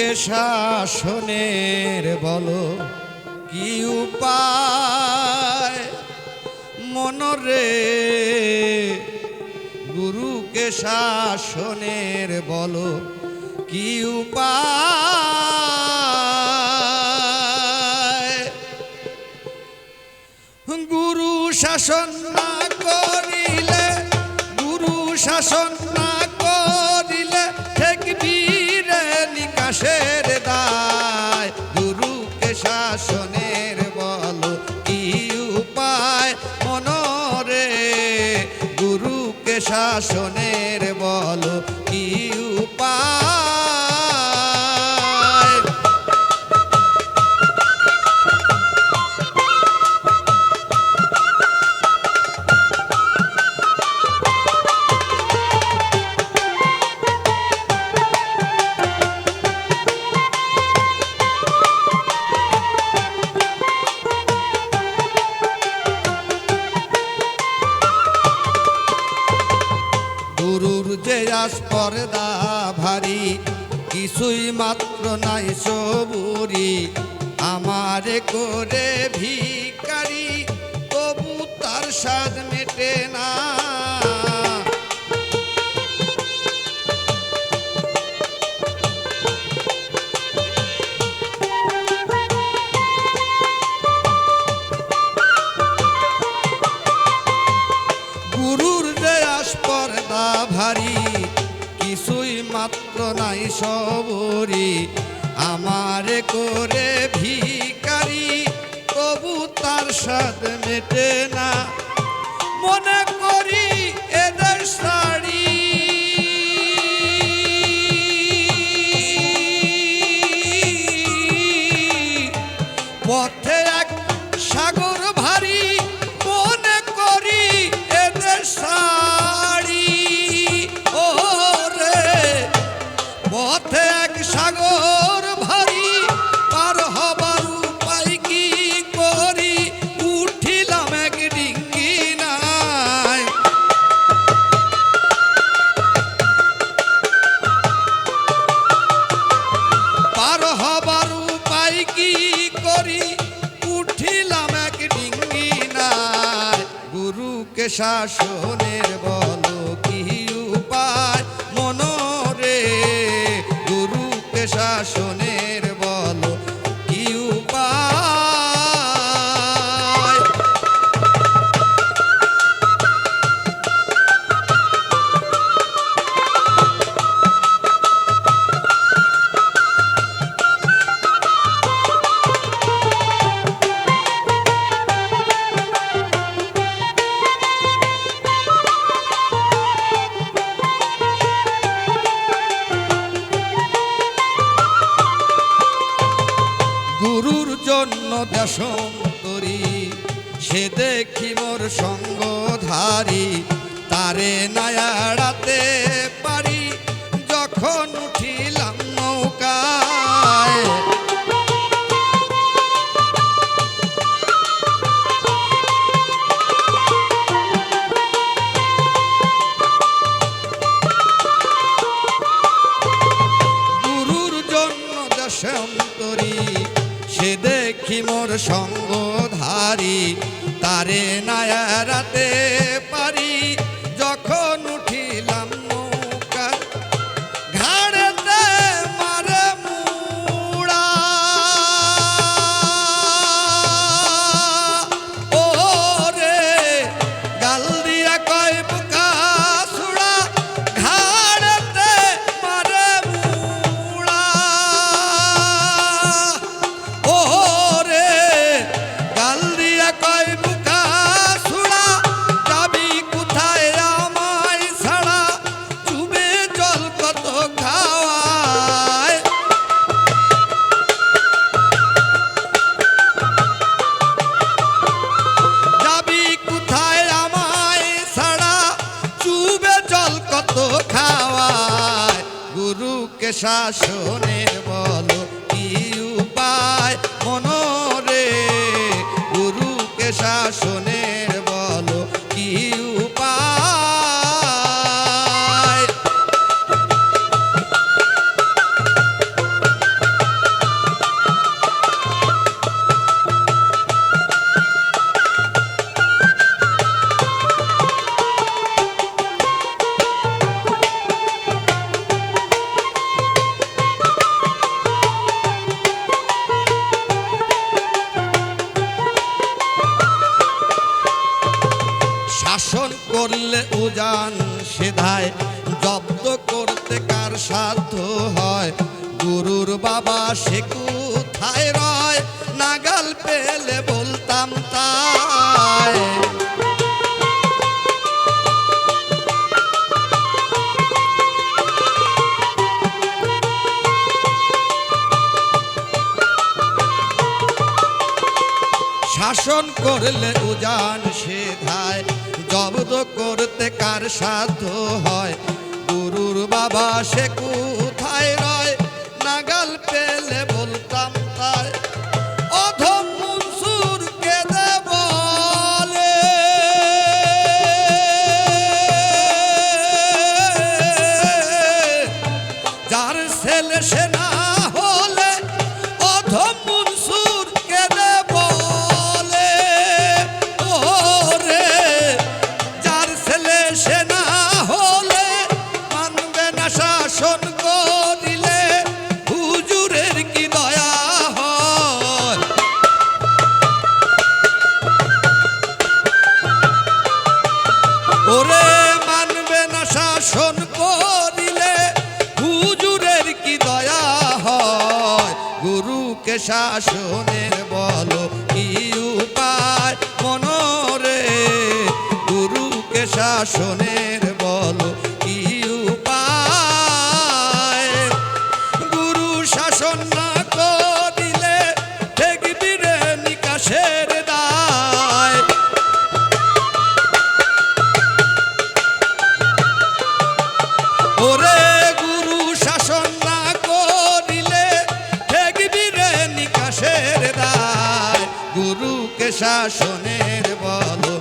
গুরুকে শাসনের বলো? কি উপায়? মনরে গুরুকে শাসনের বলো? কি উপায়? গুরু শাসন না করিলে, গুরু শাসন শাসনের বলো কি উপায়? যে আস্পর্দা ভারী কিছুই মাত্র নাই সবুরি আমারে করে ভিকারি নাই সবরি আমার করে ভিকারি তবু তার সাথ মেটে শাসনের বলো। দেখি মোর সঙ্গধারী, তারে নায়াড়াতে পারি, যখন উঠিলাম নৌকায়। গুরুর জন্য দশন্তরী সে দেখি মোর সঙ্গধারী তারে নায়ারাতে পারি শাসনের বলো কি উপায়? মনরে গুরুকে শাসনের শাসন করলে উজান সেধায়, জব্দ করতে কার সাধ্য হয়? গুরুর বাবা সে কোথায় রয়? নাগাল পেলে বলতাম তাই। শাসন করলে উজান সে ধায় জব্দ করতে কার সাধ্য হয়? গুরুর বাবা সে কোথায় রয়? নাগাল পেলে বলতাম তাই। শাসনের বলো কি উপায় মনরে? গুরুকে শাসনের শাসনের বলো